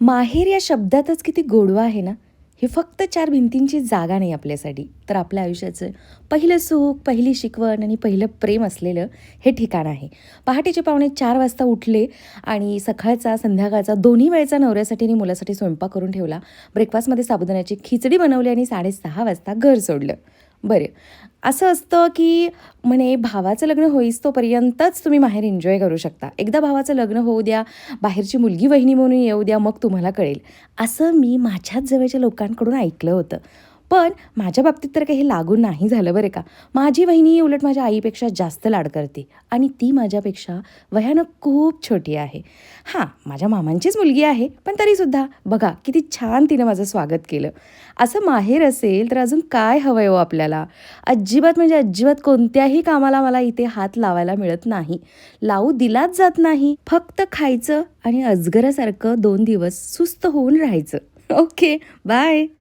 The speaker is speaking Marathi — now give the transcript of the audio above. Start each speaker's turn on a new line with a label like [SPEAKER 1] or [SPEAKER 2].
[SPEAKER 1] माहेर या शब्दातच किती गोडवा आहे ना? हे फक्त चार भिंतींची जागा नाही आपल्यासाठी. तर आपल्या आयुष्याचं पहिलं सुख पहिली शिकवण आणि पहिलं प्रेम असलेलं हे ठिकाण आहे. पहाटेचे पाहुणे चार वाजता उठले आणि सकाळचा संध्याकाळचा दोन्ही वेळचा नवऱ्यासाठी आणि मुलासाठी स्वयंपाक करून ठेवला. ब्रेकफास्टमध्ये साबुदाण्याची खिचडी बनवली आणि साडेसहा वाजता घर सोडलं. बरं. असं असतं की म्हणे भावाचं लग्न होईस तोपर्यंतच तुम्ही माहेर एन्जॉय करू शकता. एकदा भावाचं लग्न होऊ द्या बाहेरची मुलगी वहिनी म्हणून येऊ द्या मग तुम्हाला कळेल. असं मी माझ्याच जवळच्या लोकांकडून ऐकलं होतं. पण माझ्या बाबतीत तर काही लागू नाही झालं बरं का. माझी बहिणी उलट माझ्या आईपेक्षा जास्त लाड करते आणि ती माझ्यापेक्षा वयानं खूप छोटी आहे. हां माझ्या मामांचीच मुलगी आहे पण तरीसुद्धा बघा किती छान तिनं माझं स्वागत केलं. असं माहेर असेल तर अजून काय हवं आहे हो आपल्याला? अजिबात म्हणजे अजिबात कोणत्याही कामाला मला इथे हात लावायला मिळत नाही. लावू दिलाच जात नाही. फक्त खायचं आणि अजगरासारखं दोन दिवस सुस्त होऊन राहायचं. Okay bye.